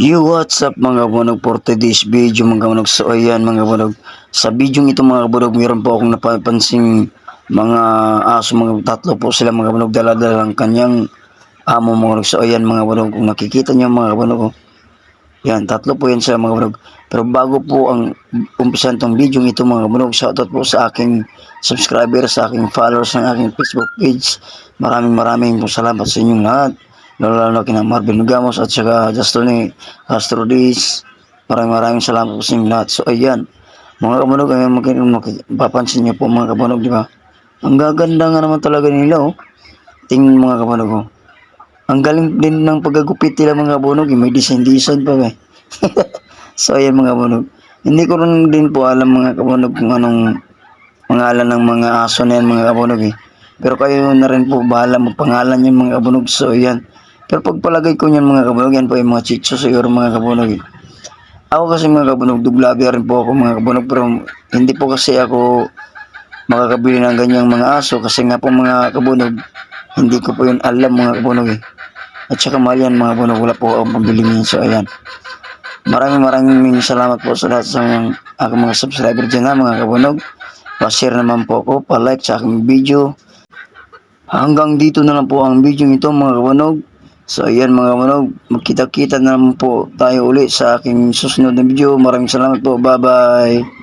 Yo, what's up mga kabunog for today's video mga kabunog. So ayan mga kabunog. Sa video ito mga kabunog, meron po akong napapansing mga aso, mga tatlo po sila mga kabunog. Dala-dala ng kanyang amo mga kabunog. So ayan mga kabunog, kung nakikita niyo mga kabunog. oh. Yan, tatlo po yan sila mga kabunog. Pero bago po ang umpisan tong video ito mga kabunog, shoutout po sa aking subscriber, sa aking followers ng aking Facebook page. Maraming maraming po salamat sa inyong lahat lalo lalo kina Marvin Gamos at saka Justin Castro Diz. Maraming maraming salamat po sa inyong lahat. So ayan, mga kabunog, mak- mapapansin niyo po mga kabunog, di ba? Ang gaganda nga naman talaga nila, oh. Tingnan mga kabunog, oh. Ang galing din ng paggagupit nila mga kabunog, eh. may design-design pa, eh. so ayan mga kabunog. Hindi ko rin din po alam mga kabunog kung anong pangalan ng mga aso na yan mga kabunog, eh. Pero kayo na rin po bahala magpangalan yung mga kabunog. So ayan. Pero pagpalagay ko niyan mga kabunog, yan po yung mga chicho siguro mga kabunog. Eh. Ako kasi mga kabunog, duglabi rin po ako mga kabunog, pero hindi po kasi ako makakabili ng ganyang mga aso kasi nga po mga kabunog, hindi ko po yun alam mga kabunog eh. At saka mahal yan mga kabunog, wala po akong pambili niyan. So ayan. Maraming maraming salamat po sa lahat sa mga aking mga subscriber dyan ha mga kabunog. Pa-share naman po ako, pa-like sa aking video. Hanggang dito na lang po ang video ito mga kabunog. So ayan mga kabunog, magkita-kita na naman po tayo uli sa aking susunod na video. Maraming salamat po, bye bye.